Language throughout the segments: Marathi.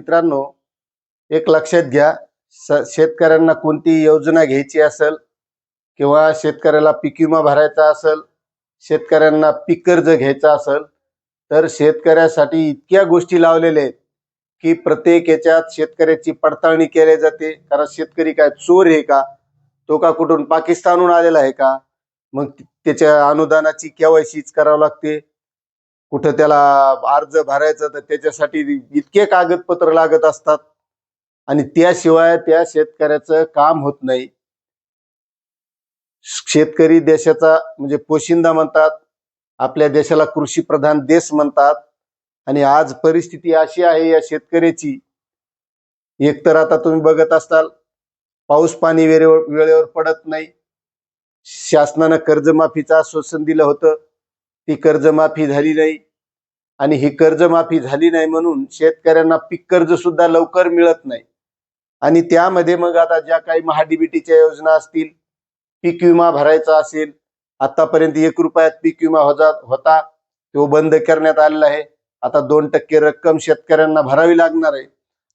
मित्रांनो एक लक्षात घ्या शेतकऱ्यांना कोणती योजना घ्यायची असेल किंवा शेतकऱ्याला पीक विमा भरायचा असेल शेतकऱ्यांना पीक कर्ज घ्यायचं असेल तर शेतकऱ्यासाठी इतक्या गोष्टी लावलेल्या आहेत की प्रत्येक याच्यात शेतकऱ्याची पडताळणी केली जाते. कारण शेतकरी काय चोर आहे का? तो का कुठून पाकिस्तानहून आलेला आहे का? मग त्याच्या अनुदानाची केवायसीच करावं लागते. कुठं त्याला अर्ज भरायचा तर त्याच्यासाठी इतके कागदपत्र लागत असतात. आणि त्याशिवाय त्या शेतकऱ्याचं काम होत नाही. शेतकरी देशाचा म्हणजे पोशिंदा म्हणतात आपल्या देशाला कृषी प्रधान देश म्हणतात. आणि आज परिस्थिती अशी आहे या शेतकऱ्याची. एकतर आता तुम्ही बघत असताल पाऊस पाणी वेळेवर वेळेवर पडत नाही. शासनानं कर्जमाफीचं आश्वासन दिलं होतं. ती कर्जमाफी झाली नाही. आणि ही कर्जमाफी झाली नाही म्हणून शेतकऱ्यांना पीक कर्ज सुद्धा लवकर मिळत नाही. आणि त्यामध्ये मग आता ज्या काही महाडीबीटीच्या योजना असतील पीक विमा भरायचा असेल आतापर्यंत एक रुपयात पीक विमा होता होता तो बंद करण्यात आलेला आहे. आता दोन टक्के रक्कम शेतकऱ्यांना भरावी लागणार आहे.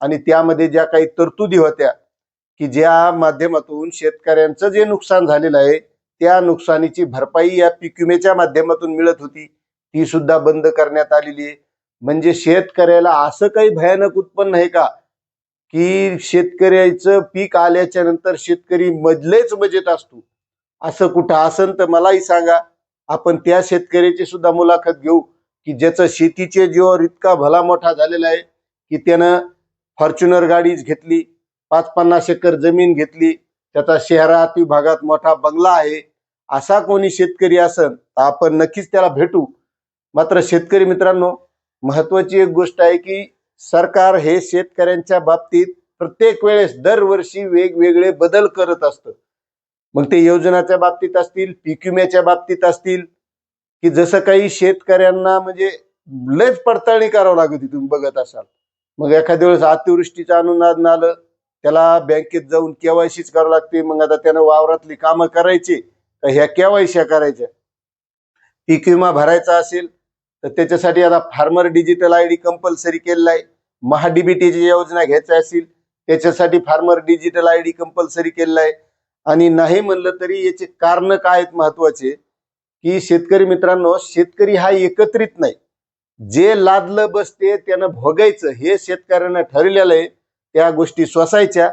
आणि त्यामध्ये ज्या काही तरतुदी होत्या की ज्या माध्यमातून शेतकऱ्यांचं जे नुकसान झालेलं आहे त्या नुकसानीची भरपाई या पीक विम्याच्या माध्यमातून मिळत होती. ती सुद्धा बंद करण्यात आलेली आहे. म्हणजे शेतकऱ्याला असं काही भयानक उत्पन्न आहे का? की शेतकऱ्याचं पीक आल्याच्यानंतर शेतकरी मजलेच मजेत असतो. असं कुठं असन तर मलाही सांगा. आपण त्या शेतकऱ्याची सुद्धा मुलाखत घेऊ की ज्याचं शेतीचे जीवावर इतका भला मोठा झालेला आहे की त्यानं फॉर्च्युनर गाडीच घेतली पाच पन्नास एकर जमीन घेतली त्याचा शहरात विभागात मोठा बंगला आहे. असा कोणी शेतकरी असन तर आपण नक्कीच त्याला भेटू. मात्र शेतकरी मित्रांनो महत्वाची एक गोष्ट आहे की सरकार हे शेतकऱ्यांच्या बाबतीत प्रत्येक वेळेस दरवर्षी वेगवेगळे बदल करत असतं. मग ते योजनाच्या बाबतीत असतील पीक विम्याच्या बाबतीत असतील की जसं काही शेतकऱ्यांना म्हणजे लयच पडताळणी करावं लागत तुम्ही बघत असाल. मग एखाद्या वेळेस अतिवृष्टीचं अनुदान आलं त्याला बँकेत जाऊन केवायसीच करावं लागते. मग आता त्यानं वावरातली कामं करायची. तर ह्या केवायसी करायच्या. पीक विमा भरायचा असेल तर त्याच्यासाठी आता farmer digital I D compulsory केलेला आहे. महाडीबीटीची योजना घ्यायचा असेल त्याच्यासाठी farmer digital I D compulsory केलेला आहे. आणि नाही म्हणलं तरी याचे कारण काय आहेत महत्त्वाचे? की शेतकरी मित्रांनो शेतकरी हा एकत्रित नाही. जे लादलं बसते त्यानं भोगायचं. हे शेतकऱ्यांना ठरलेलं आहे. त्या गोष्टी स्वसायच्या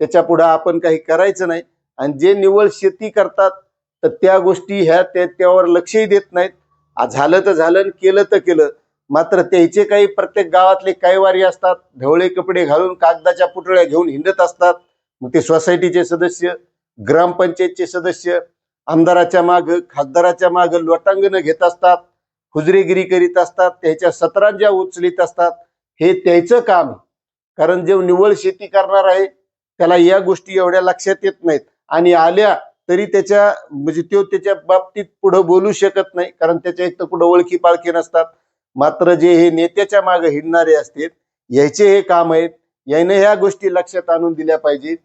त्याच्या पुढे आपण काही करायचं नाही. आणि जे निव्वळ शेती करतात तर त्या गोष्टी ह्या त्यावर लक्षही देत नाहीत. झालं तर झालं आणि केलं तर केलं. मात्र त्याचे काही प्रत्येक गावातले कैवारी असतात ढवळे कपडे घालून कागदाच्या पुतळ्या घेऊन हिंडत असतात. मग ते सोसायटीचे सदस्य ग्रामपंचायतचे सदस्य आमदाराच्या माग खासदाराच्या माग लोटांगण घेत असतात खुजरेगिरी करीत असतात त्याच्या सतरांज्या उचलीत असतात. हे त्याचं काम आहे. कारण जे निवळ शेती करणार आहे त्याला या गोष्टी एवढ्या लक्षात येत नाहीत. आणि आल्या तरी त्याच्या म्हणजे तो त्याच्या बाबतीत पुढं बोलू शकत नाही कारण त्याच्या एक तर कुठं ओळखी पाळखी नसतात. मात्र जे हे नेत्याच्या मागे हिंडणारे असतात याचे हे काम आहेत. याने ह्या गोष्टी लक्षात आणून दिल्या पाहिजे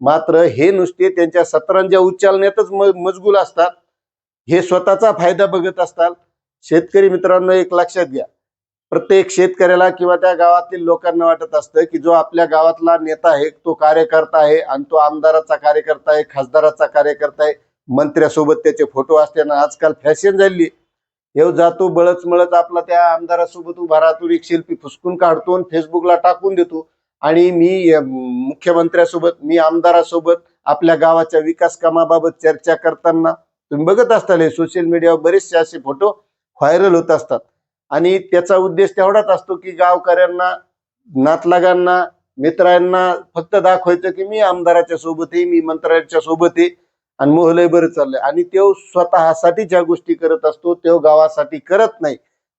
मात्र हे नुसते त्यांच्या सत्रांच्या उच्चालण्यातच म- मजगूल असतात. हे स्वतःचा फायदा बघत असतात. शेतकरी मित्रांनो एक लक्षात घ्या. प्रत्येक शेतकऱ्याला किंवा त्या गावातील लोकांना वाटत असतं की जो आपल्या गावातला नेता आहे तो कार्यकर्ता आहे आणि तो आमदाराचा कार्यकर्ता आहे खासदाराचा कार्यकर्ता आहे मंत्र्यासोबत त्याचे फोटो असल्यानं आजकाल फॅशन झाली. येऊ जातो बळच मळच आपला त्या आमदारासोबत उभा राहतो एक शिल्पी फुसकून काढतो आणि फेसबुकला टाकून देतो. आणि मी मुख्यमंत्र्यासोबत मी आमदारासोबत आपल्या गावाच्या विकास कामाबाबत चर्चा करताना तुम्ही बघत असताल हे सोशल मीडियावर बरेचसे असे फोटो व्हायरल होत असतात. आणि त्याचा उद्देश तेवढाच असतो की गावकऱ्यांना नातलागांना मित्रांना फक्त दाखवायचं की मी आमदाराच्या सोबत आहे मी मंत्र्यांच्या सोबत आहे आणि मोहलय बरं चाललंय. आणि तो स्वतःसाठी ज्या गोष्टी करत असतो तो गावासाठी करत नाही.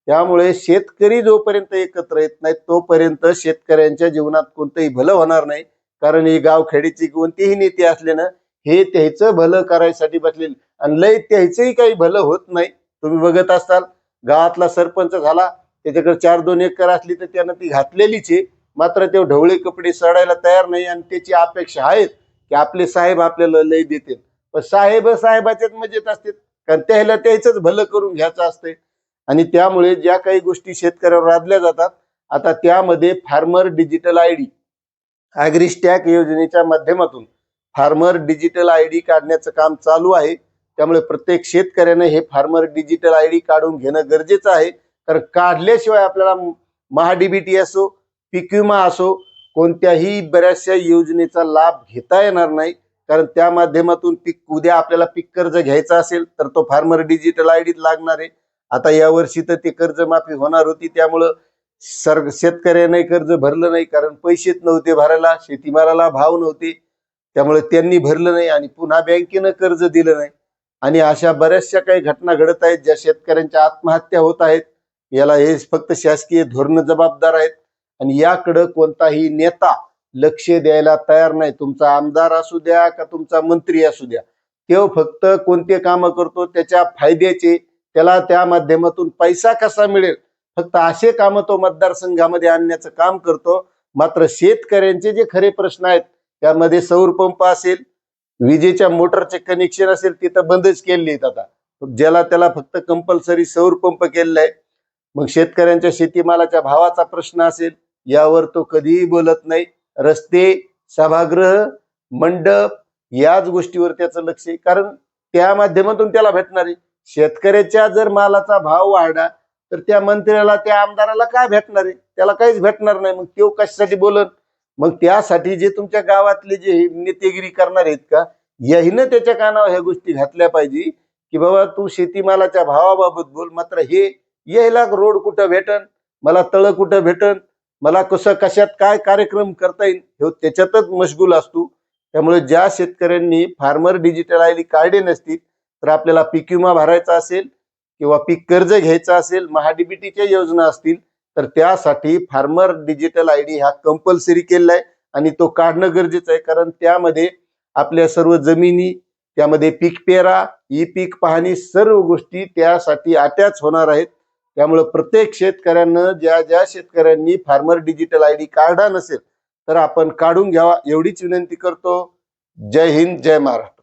त्यामुळे शेतकरी जोपर्यंत एकत्र येत नाही तोपर्यंत शेतकऱ्यांच्या जीवनात कोणतंही भलं होणार नाही. कारण ही गावखेडीची कोणतीही नीती असल्यानं हे त्याचं भलं करायसाठी बसलेले. आणि लय त्याचंही काही भलं होत नाही. तुम्ही बघत असाल गावातला सरपंच झाला त्याच्याकडे चार दोन एकर असली तर त्यानं ती घातलेलीच आहे. मात्र ते ढवळे कपडे सडायला तयार नाही आणि त्याची अपेक्षा आहेत की आपले साहेब आपल्याला लय देतील. पण साहेब साहेबाच्याच मजेत असतात कारण त्याला त्याच भलं करून घ्यायचं असतंय. आणि त्यामुळे ज्या काही गोष्टी शेतकऱ्यावर लादल्या जातात आता त्यामध्ये farmer digital I D AgriStack योजनेच्या माध्यमातून फार्मर डिजिटल आय डी काढण्याचं काम चालू आहे. त्यामुळे प्रत्येक शेतकऱ्याने हे फार्मर डिजिटल आय डी काढून घेणं गरजेचं आहे. कारण काढल्याशिवाय आपल्याला महाडीबीटी असो पीक विमा असो कोणत्याही बऱ्याचशा योजनेचा लाभ घेता येणार नाही. कारण त्या माध्यमातून पीक उद्या आपल्याला पीक कर्ज घ्यायचं असेल तर तो फार्मर डिजिटल आय डीत लागणार आहे. आता यावर्षी तर ते कर्जमाफी होणार होती. त्यामुळं सर शेतकऱ्याने कर्ज भरलं नाही कारण पैसेच नव्हते भरायला शेतीमालाला भाव नव्हते. त्यामुळे त्यांनी भरलं नाही आणि पुन्हा बँकेनं कर्ज दिलं नाही. आणि अशा बऱ्याचशा काही घटना घडत आहेत ज्या शेतकऱ्यांच्या आत्महत्या होत आहेत. याला हे फक्त शासकीय धोरण जबाबदार आहेत. आणि याकडं कोणताही नेता लक्ष द्यायला तयार नाही. तुमचा आमदार असू द्या का तुमचा मंत्री असू द्या. तो फक्त कोणते कामं करतो त्याच्या फायद्याचे त्याला त्या माध्यमातून पैसा कसा मिळेल? फक्त असे कामं तो मतदारसंघामध्ये आणण्याचं काम करतो. मात्र शेतकऱ्यांचे जे खरे प्रश्न आहेत त्यामध्ये सौर पंप असेल विजेच्या मोटरचे कनेक्शन असेल ते तर बंदच केलेले आहेत आता. ज्याला त्याला फक्त कंपल्सरी सौर पंप केलेला आहे. मग शेतकऱ्यांच्या शेतीमालाच्या भावाचा प्रश्न असेल यावर तो कधीही बोलत नाही. रस्ते सभागृह मंडप याच गोष्टीवर त्याचं लक्ष आहे. कारण त्या माध्यमातून त्याला भेटणार आहे. शेतकऱ्याच्या जर मालाचा भाव वाढला तर त्या मंत्र्याला त्या आमदाराला काय भेटणार आहे? त्याला काहीच भेटणार नाही. मग तो कशासाठी बोलत मग त्यासाठी जे तुमच्या गावातले जे नेतेगिरी करणार आहेत का याहीनं त्याच्या कानावर ह्या गोष्टी घातल्या पाहिजे की बाबा तू शेतीमालाच्या भावाबाबत बोल मात्र हे यायला रोड कुठं भेटन मला तळ कुठं भेटन मला कसं कशात काय कार्यक्रम करता येईल हे त्याच्यातच मशगूल असतो. त्यामुळे ज्या शेतकऱ्यांनी फार्मर डिजिटल आयली कार्डे काढले नसतील तर आपल्याला पीक विमा भरायचा असेल किंवा पीक कर्ज घ्यायचं असेल महाडीबीटीच्या योजना असतील तर त्यासाठी फार्मर डिजिटल आय डी हा कंपल्सरी केलेला आहे आणि तो काढणं गरजेचं आहे कारण त्यामध्ये आपल्या सर्व जमिनी त्यामध्ये पीक पेरा ई पीक पाहणी सर्व गोष्टी त्यासाठी अटॅच होणार आहेत. त्यामुळे प्रत्येक शेतकऱ्यांना ज्या ज्या शेतकऱ्यांनी फार्मर डिजिटल आय डी काढला नसेल तर आपण काढून घ्यावा एवढीच विनंती करतो. जय हिंद जय महाराष्ट्र.